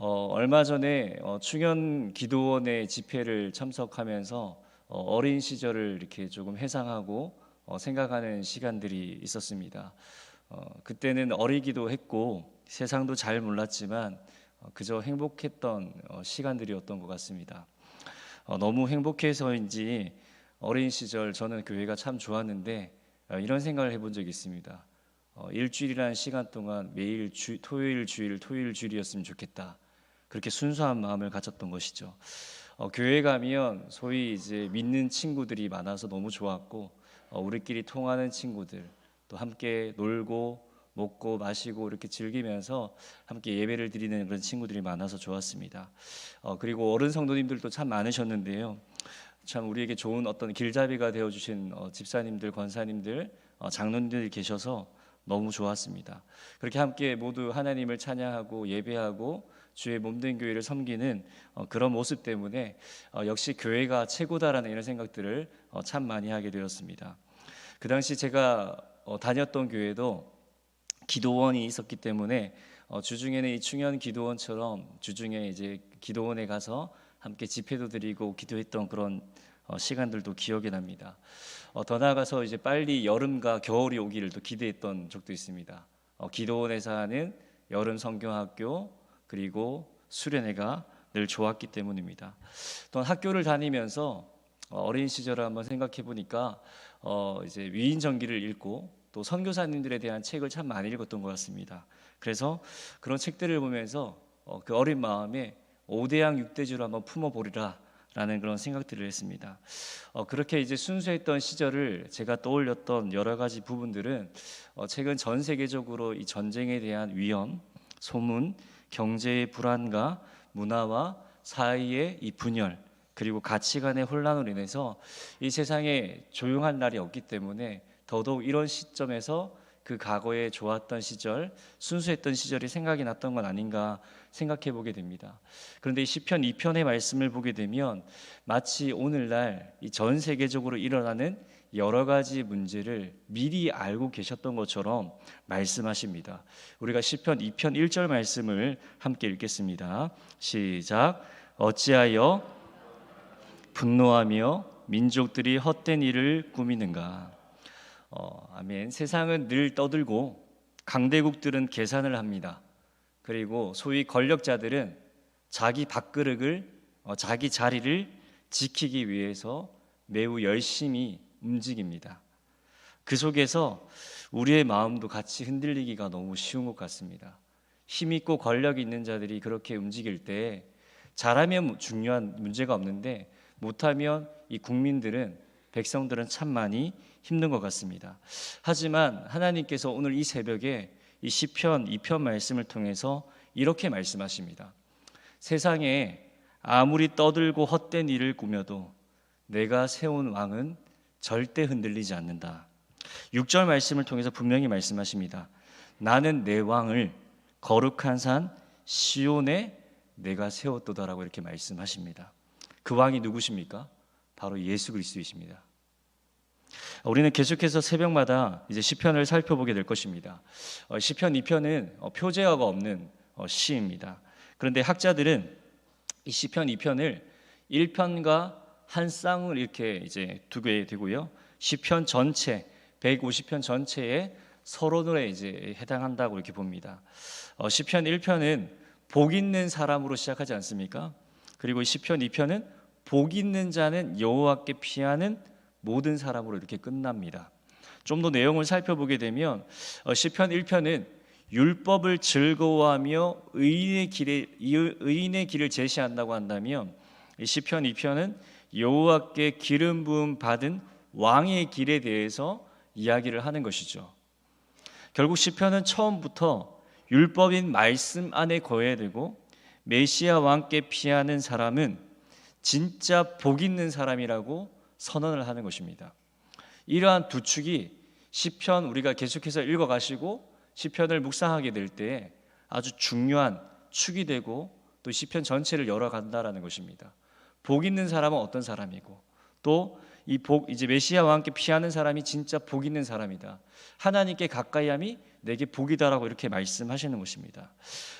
어, 얼마 전에 어, 충현 기도원의 집회를 참석하면서 어, 어린 시절을 이렇게 조금 회상하고 어, 생각하는 시간들이 있었습니다. 어, 그때는 어리기도 했고 세상도 잘 몰랐지만 어, 그저 행복했던 어, 시간들이었던 것 같습니다. 어, 너무 행복해서인지 어린 시절 저는 교회가 참 좋았는데 어, 이런 생각을 해본 적이 있습니다. 어, 일주일이라는 시간 동안 매일 주, 토요일 주일 토요일 주일이었으면 좋겠다. 그렇게 순수한 마음을 가졌던 것이죠. 어, 교회 가면 소위 이제 믿는 친구들이 많아서 너무 좋았고 어, 우리끼리 통하는 친구들 또 함께 놀고 먹고 마시고 이렇게 즐기면서 함께 예배를 드리는 그런 친구들이 많아서 좋았습니다. 어, 그리고 어른 성도님들도 참 많으셨는데요. 참 우리에게 좋은 어떤 길잡이가 되어 주신 어, 집사님들, 권사님들, 어, 장로님들이 계셔서 너무 좋았습니다. 그렇게 함께 모두 하나님을 찬양하고 예배하고 주의 몸된 교회를 섬기는 어, 그런 모습 때문에 어, 역시 교회가 최고다라는 이런 생각들을 어, 참 많이 하게 되었습니다. 그 당시 제가 어, 다녔던 교회도 기도원이 있었기 때문에 어, 주중에는 이 충현 기도원처럼 주중에 이제 기도원에 가서 함께 집회도 드리고 기도했던 그런 어, 시간들도 기억이 납니다. 어, 더 나아가서 이제 빨리 여름과 겨울이 오기를 또 기대했던 적도 있습니다. 어, 기도원에서 하는 여름 성경학교 그리고 수련회가 늘 좋았기 때문입니다. 또 학교를 다니면서 어, 어린 시절을 한번 생각해 보니까 어, 이제 위인 전기를 읽고 또 선교사님들에 대한 책을 참 많이 읽었던 것 같습니다. 그래서 그런 책들을 보면서 어, 그 어린 마음에 오대양 육대주를 한번 품어 보리라. 라는 그런 생각들을 했습니다. 어, 그렇게 이제 순수했던 시절을 제가 떠올렸던 여러 가지 부분들은 어, 최근 전 세계적으로 이 전쟁에 대한 위험, 소문, 경제의 불안과 문화와 사이의 이 분열 그리고 가치관의 혼란으로 인해서 이 세상에 조용한 날이 없기 때문에 더더욱 이런 시점에서 그 과거에 좋았던 시절, 순수했던 시절이 생각이 났던 건 아닌가 생각해 보게 됩니다. 그런데 이 시편 2편의 말씀을 보게 되면 마치 오늘날 이 전 세계적으로 일어나는 여러 가지 문제를 미리 알고 계셨던 것처럼 말씀하십니다. 우리가 시편 2편 1절 말씀을 함께 읽겠습니다. 시작. 어찌하여 분노하며 민족들이 헛된 일을 꾸미는가? 어, 아멘. 세상은 늘 떠들고 강대국들은 계산을 합니다. 그리고 소위 권력자들은 자기 밥그릇을 어, 자기 자리를 지키기 위해서 매우 열심히 움직입니다. 그 속에서 우리의 마음도 같이 흔들리기가 너무 쉬운 것 같습니다. 힘 있고 권력 있는 자들이 그렇게 움직일 때 잘하면 중요한 문제가 없는데 못하면 이 국민들은 백성들은 참 많이 힘든 것 같습니다. 하지만 하나님께서 오늘 이 새벽에 이 시편 2편 말씀을 통해서 이렇게 말씀하십니다. 세상에 아무리 떠들고 헛된 일을 꾸며도 내가 세운 왕은 절대 흔들리지 않는다. 6절 말씀을 통해서 분명히 말씀하십니다. 나는 내 왕을 거룩한 산 시온에 내가 세웠도다라고 이렇게 말씀하십니다. 그 왕이 누구십니까? 바로 예수 그리스도이십니다. 우리는 계속해서 새벽마다 이제 시편을 살펴보게 될 것입니다. 어, 시편 2편은 어, 표제어가 없는 어, 시입니다. 그런데 학자들은 이 시편 2편을 1편과 한 쌍을 이렇게 이제 두게 되고요. 시편 전체 150편 전체에 서론에 이제 해당한다고 이렇게 봅니다. 어, 시편 1편은 복 있는 사람으로 시작하지 않습니까? 그리고 시편 2편은 복 있는 자는 여호와께 피하는 모든 사람으로 이렇게 끝납니다. 좀 더 내용을 살펴보게 되면 어, 시편 1편은 율법을 즐거워하며 의인의 길에 의인의 길을 제시한다고 한다면 시편 2편은 여호와께 기름 부음 받은 왕의 길에 대해서 이야기를 하는 것이죠. 결국 시편은 처음부터 율법인 말씀 안에 거해야 되고 메시아 왕께 피하는 사람은 진짜 복 있는 사람이라고 선언을 하는 것입니다. 이러한 두 축이 시편 우리가 계속해서 읽어 가시고 시편을 묵상하게 될 때 아주 중요한 축이 되고 또 시편 전체를 열어 간다라는 것입니다. 복 있는 사람은 어떤 사람이고 또 이 복 이제 메시아와 함께 피하는 사람이 진짜 복 있는 사람이다. 하나님께 가까이함이 내게 복이다라고 이렇게 말씀하시는 것입니다.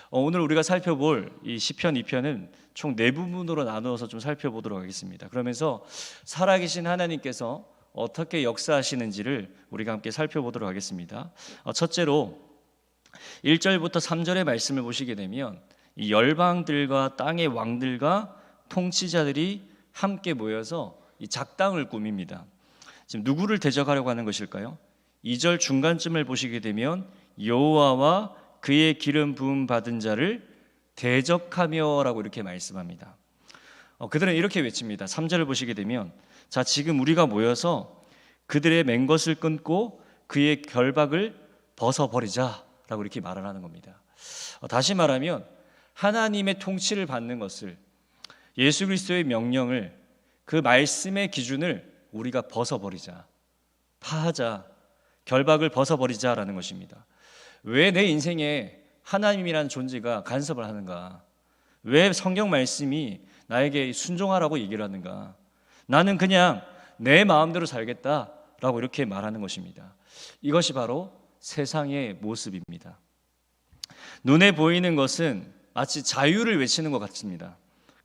어, 오늘 우리가 살펴볼 이 시편 2편은 총 네 부분으로 나누어서 좀 살펴보도록 하겠습니다. 그러면서 살아계신 하나님께서 어떻게 역사하시는지를 우리가 함께 살펴보도록 하겠습니다. 어, 첫째로 1절부터 3절의 말씀을 보시게 되면 이 열방들과 땅의 왕들과 통치자들이 함께 모여서 이 작당을 꾸밉니다. 지금 누구를 대적하려고 하는 것일까요? 2절 중간쯤을 보시게 되면 여호와와 그의 기름 부음 받은 자를 대적하며라고 이렇게 말씀합니다. 어, 그들은 이렇게 외칩니다. 3절을 보시게 되면 자 지금 우리가 모여서 그들의 맹 것을 끊고 그의 결박을 벗어버리자라고 이렇게 말을 하는 겁니다. 어, 다시 말하면 하나님의 통치를 받는 것을 예수 그리스도의 명령을 그 말씀의 기준을 우리가 벗어버리자, 파하자, 결박을 벗어버리자라는 것입니다. 왜 내 인생에 하나님이라는 존재가 간섭을 하는가? 왜 성경 말씀이 나에게 순종하라고 얘기를 하는가? 나는 그냥 내 마음대로 살겠다라고 이렇게 말하는 것입니다. 이것이 바로 세상의 모습입니다. 눈에 보이는 것은 마치 자유를 외치는 것 같습니다.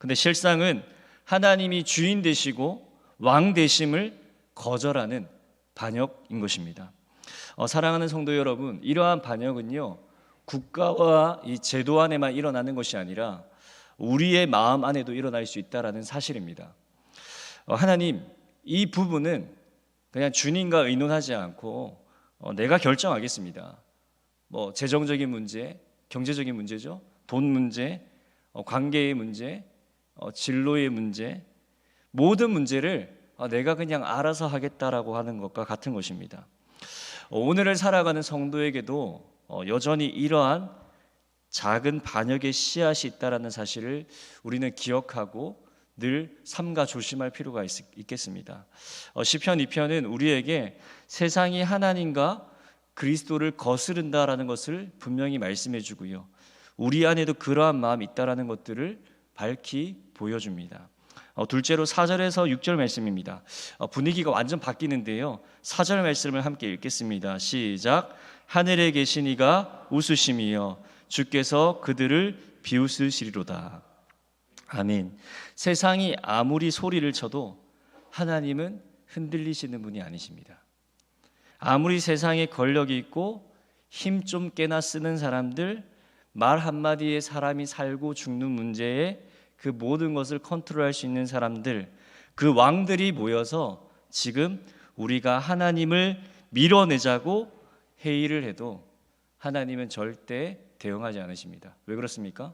근데 실상은 하나님이 주인 되시고 왕 되심을 거절하는 반역인 것입니다. 어, 사랑하는 성도 여러분, 이러한 반역은요 국가와 이 제도 안에만 일어나는 것이 아니라 우리의 마음 안에도 일어날 수 있다라는 사실입니다. 어, 하나님, 이 부분은 그냥 주님과 의논하지 않고 어, 내가 결정하겠습니다. 뭐 재정적인 문제, 경제적인 문제죠, 돈 문제, 어, 관계의 문제, 어, 진로의 문제, 모든 문제를 아, 내가 그냥 알아서 하겠다라고 하는 것과 같은 것입니다. 어, 오늘을 살아가는 성도에게도 어, 여전히 이러한 작은 반역의 씨앗이 있다라는 사실을 우리는 기억하고 늘 삼가 조심할 필요가 있, 겠습니다 시편 2편은 우리에게 세상이 하나님과 그리스도를 거스른다라는 것을 분명히 말씀해 주고요. 우리 안에도 그러한 마음이 있다라는 것들을 밝히 보여줍니다. 어, 둘째로 4절에서 6절 말씀입니다. 어, 분위기가 완전 바뀌는데요. 4절 말씀을 함께 읽겠습니다. 시작. 하늘에 계신 이가 웃으심이여 주께서 그들을 비웃으시리로다. 아멘. 세상이 아무리 소리를 쳐도 하나님은 흔들리시는 분이 아니십니다. 아무리 세상에 권력이 있고 힘 좀 깨나 쓰는 사람들 말 한마디에 사람이 살고 죽는 문제에 그 모든 것을 컨트롤할 수 있는 사람들, 그 왕들이 모여서 지금 우리가 하나님을 밀어내자고 회의를 해도 하나님은 절대 대응하지 않으십니다. 왜 그렇습니까?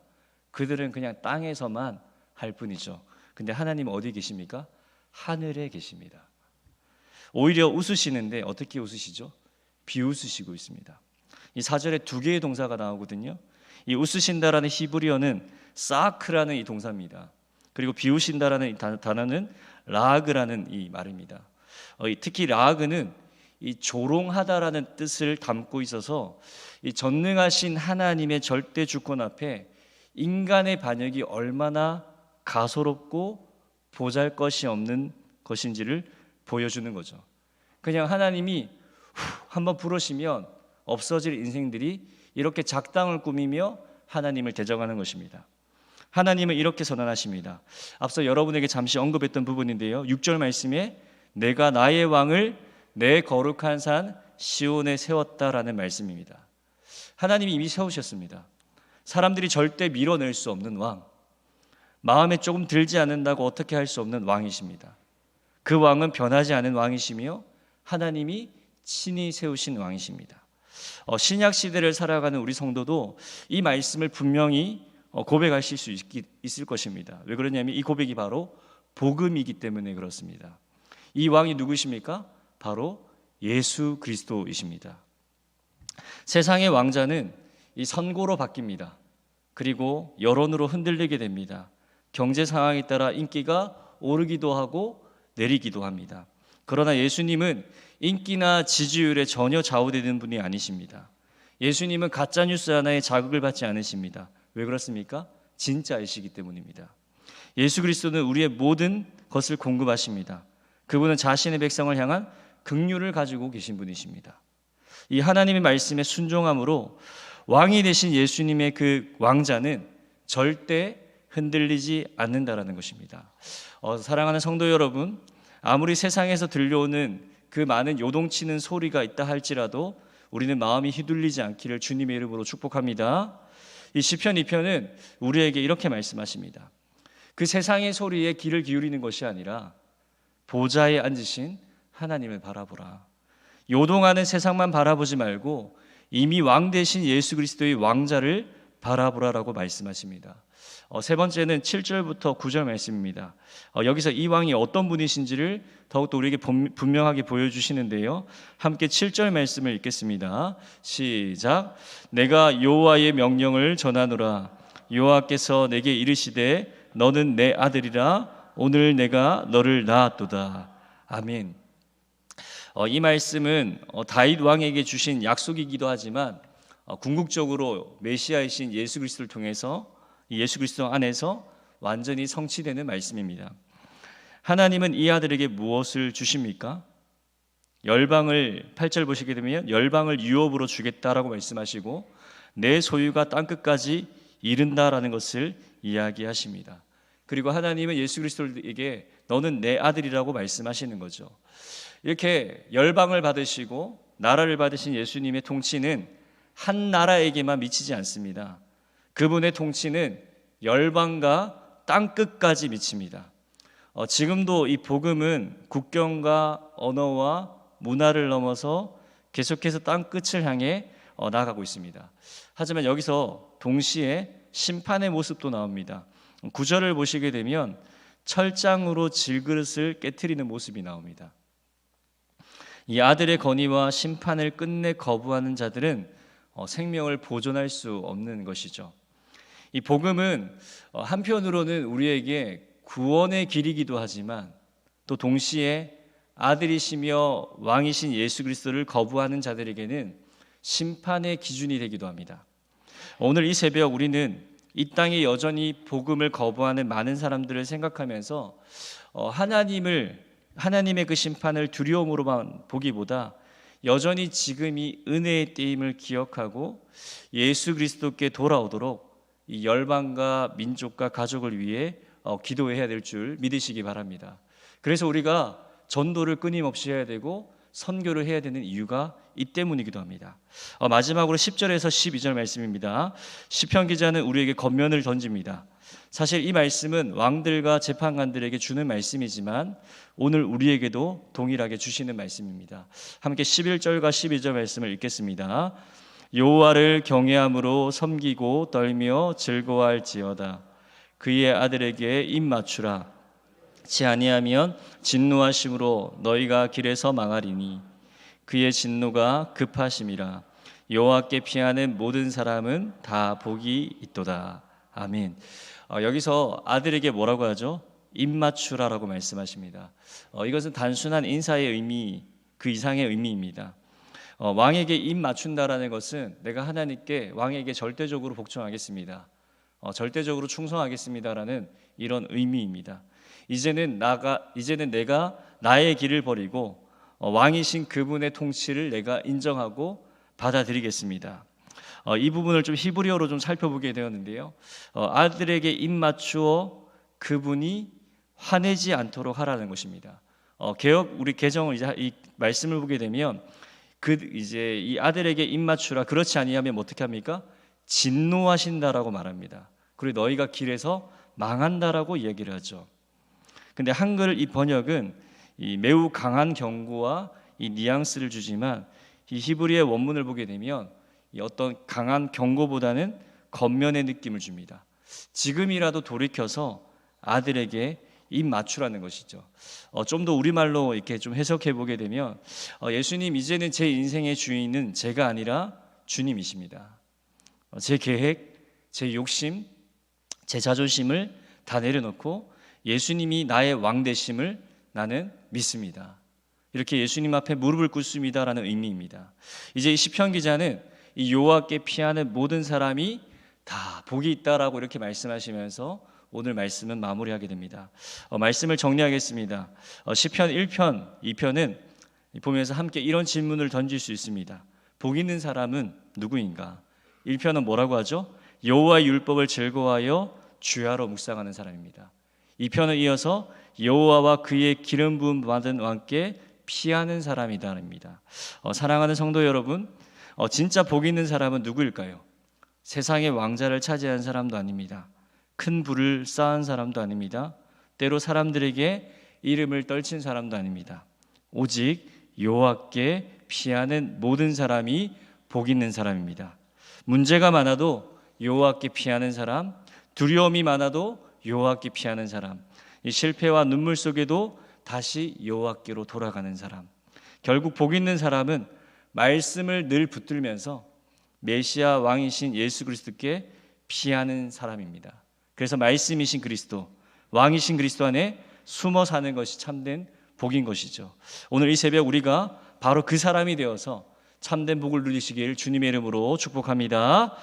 그들은 그냥 땅에서만 할 뿐이죠. 근데 하나님 어디 계십니까? 하늘에 계십니다. 오히려 웃으시는데 어떻게 웃으시죠? 비웃으시고 있습니다. 이 사절에 두 개의 동사가 나오거든요. 이 웃으신다라는 히브리어는 사크라는 이 동사입니다. 그리고 비우신다라는 단어는 라그라는 이 말입니다. 어, 특히 라그는 이 조롱하다라는 뜻을 담고 있어서 이 전능하신 하나님의 절대 주권 앞에 인간의 반역이 얼마나 가소롭고 보잘 것이 없는 것인지를 보여주는 거죠. 그냥 하나님이 한번 부르시면 없어질 인생들이 이렇게 작당을 꾸미며 하나님을 대적하는 것입니다. 하나님은 이렇게 선언하십니다. 앞서 여러분에게 잠시 언급했던 부분인데요. 6절 말씀에 내가 나의 왕을 내 거룩한 산 시온에 세웠다라는 말씀입니다. 하나님이 이미 세우셨습니다. 사람들이 절대 밀어낼 수 없는 왕. 마음에 조금 들지 않는다고 어떻게 할 수 없는 왕이십니다. 그 왕은 변하지 않은 왕이시며 하나님이 친히 세우신 왕이십니다. 어, 신약 시대를 살아가는 우리 성도도 이 말씀을 분명히 어, 고백하실 수 있을 것입니다. 왜 그러냐면 이 고백이 바로 복음이기 때문에 그렇습니다. 이 왕이 누구십니까? 바로 예수 그리스도이십니다. 세상의 왕자는 이 선고로 바뀝니다. 그리고 여론으로 흔들리게 됩니다. 경제 상황에 따라 인기가 오르기도 하고 내리기도 합니다. 그러나 예수님은 인기나 지지율에 전혀 좌우되는 분이 아니십니다. 예수님은 가짜 뉴스 하나에 자극을 받지 않으십니다. 왜 그렇습니까? 진짜이시기 때문입니다. 예수 그리스도는 우리의 모든 것을 공급하십니다. 그분은 자신의 백성을 향한 긍휼을 가지고 계신 분이십니다. 이 하나님의 말씀에 순종함으로 왕이 되신 예수님의 그 왕자는 절대 흔들리지 않는다라는 것입니다. 어, 사랑하는 성도 여러분, 아무리 세상에서 들려오는 그 많은 요동치는 소리가 있다 할지라도 우리는 마음이 휘둘리지 않기를 주님의 이름으로 축복합니다. 이 시편 2편은 우리에게 이렇게 말씀하십니다. 그 세상의 소리에 귀를 기울이는 것이 아니라 보좌에 앉으신 하나님을 바라보라. 요동하는 세상만 바라보지 말고 이미 왕 되신 예수 그리스도의 왕자를 바라보라라고 말씀하십니다. 어, 세 번째는 7절부터 9절 말씀입니다. 어, 여기서 이 왕이 어떤 분이신지를 더욱더 우리에게 분명하게 보여주시는데요. 함께 7절 말씀을 읽겠습니다. 시작. 내가 여호와의 명령을 전하노라. 여호와께서 내게 이르시되 너는 내 아들이라 오늘 내가 너를 낳았도다. 아멘. 어, 이 말씀은 어, 다윗 왕에게 주신 약속이기도 하지만 어, 궁극적으로 메시아이신 예수 그리스도를 통해서 예수 그리스도 안에서 완전히 성취되는 말씀입니다. 하나님은 이 아들에게 무엇을 주십니까? 열방을 8절 보시게 되면 열방을 유업으로 주겠다라고 말씀하시고 내 소유가 땅 끝까지 이른다라는 것을 이야기하십니다. 그리고 하나님은 예수 그리스도에게 너는 내 아들이라고 말씀하시는 거죠. 이렇게 열방을 받으시고 나라를 받으신 예수님의 통치는 한 나라에게만 미치지 않습니다. 그분의 통치는 열방과 땅 끝까지 미칩니다. 어, 지금도 이 복음은 국경과 언어와 문화를 넘어서 계속해서 땅 끝을 향해 어, 나아가고 있습니다. 하지만 여기서 동시에 심판의 모습도 나옵니다. 구절을 보시게 되면 철장으로 질그릇을 깨뜨리는 모습이 나옵니다. 이 아들의 건의와 심판을 끝내 거부하는 자들은 어, 생명을 보존할 수 없는 것이죠. 이 복음은 어, 한편으로는 우리에게 구원의 길이기도 하지만 또 동시에 아들이시며 왕이신 예수 그리스도를 거부하는 자들에게는 심판의 기준이 되기도 합니다. 오늘 이 새벽 우리는 이 땅에 여전히 복음을 거부하는 많은 사람들을 생각하면서 어, 하나님을 하나님의 그 심판을 두려움으로만 보기보다 여전히 지금이 은혜의 때임을 기억하고 예수 그리스도께 돌아오도록 이 열방과 민족과 가족을 위해 어, 기도해야 될 줄 믿으시기 바랍니다. 그래서 우리가 전도를 끊임없이 해야 되고 선교를 해야 되는 이유가 이 때문이기도 합니다. 어, 마지막으로 10절에서 12절 말씀입니다. 시편 기자는 우리에게 겉면을 던집니다. 사실 이 말씀은 왕들과 재판관들에게 주는 말씀이지만 오늘 우리에게도 동일하게 주시는 말씀입니다. 함께 11절과 12절 말씀을 읽겠습니다. 여호와를 경외함으로 섬기고 떨며 즐거워할지어다. 그의 아들에게 입 맞추라. 지 아니하면 진노하심으로 너희가 길에서 망하리니 그의 진노가 급하심이라. 여호와께 피하는 모든 사람은 다 복이 있도다. 아멘. 어, 여기서 아들에게 뭐라고 하죠? 입 맞추라라고 말씀하십니다. 어, 이것은 단순한 인사의 의미 그 이상의 의미입니다. 어, 왕에게 입 맞춘다라는 것은 내가 하나님께 왕에게 절대적으로 복종하겠습니다. 어, 절대적으로 충성하겠습니다라는 이런 의미입니다. 이제는 나가 이제는 내가 나의 길을 버리고 어, 왕이신 그분의 통치를 내가 인정하고 받아들이겠습니다. 어, 이 부분을 좀 히브리어로 좀 살펴보게 되었는데요. 어, 아들에게 입 맞추어 그분이 화내지 않도록 하라는 것입니다. 어, 개혁 우리 개정을 이제 이 말씀을 보게 되면 그 이제 이 아들에게 입 맞추라 그렇지 아니하면 어떻게 합니까? 진노하신다라고 말합니다. 그리고 너희가 길에서 망한다라고 이야기를 하죠. 근데 한글 이 번역은 이 매우 강한 경고와 이 뉘앙스를 주지만 이 히브리의 원문을 보게 되면 어떤 강한 경고보다는 겉면의 느낌을 줍니다. 지금이라도 돌이켜서 아들에게 입 맞추라는 것이죠. 어, 좀 더 우리말로 이렇게 좀 해석해 보게 되면 어, 예수님 이제는 제 인생의 주인은 제가 아니라 주님이십니다. 어, 제 계획, 제 욕심, 제 자존심을 다 내려놓고 예수님이 나의 왕 되심을 나는 믿습니다. 이렇게 예수님 앞에 무릎을 꿇습니다라는 의미입니다. 이제 이 시편 기자는 이 여호와께 피하는 모든 사람이 다 복이 있다라고 이렇게 말씀하시면서 오늘 말씀은 마무리하게 됩니다. 어, 말씀을 정리하겠습니다. 어, 시편 1편, 2편은 보면서 함께 이런 질문을 던질 수 있습니다. 복 있는 사람은 누구인가? 1편은 뭐라고 하죠? 여호와의 율법을 즐거워하여 주야로 묵상하는 사람입니다. 2편을 이어서 여호와와 그의 기름 부음 받은 왕께 피하는 사람이다입니다. 어, 사랑하는 성도 여러분, 어, 진짜 복 있는 사람은 누구일까요? 세상의 왕자를 차지한 사람도 아닙니다. 큰 부를 쌓은 사람도 아닙니다. 때로 사람들에게 이름을 떨친 사람도 아닙니다. 오직 여호와께 피하는 모든 사람이 복 있는 사람입니다. 문제가 많아도 여호와께 피하는 사람, 두려움이 많아도 여호와께 피하는 사람, 이 실패와 눈물 속에도 다시 여호와께로 돌아가는 사람. 결국 복 있는 사람은 말씀을 늘 붙들면서 메시아 왕이신 예수 그리스도께 피하는 사람입니다. 그래서 말씀이신 그리스도, 왕이신 그리스도 안에 숨어 사는 것이 참된 복인 것이죠. 오늘 이 새벽 우리가 바로 그 사람이 되어서 참된 복을 누리시길 주님의 이름으로 축복합니다.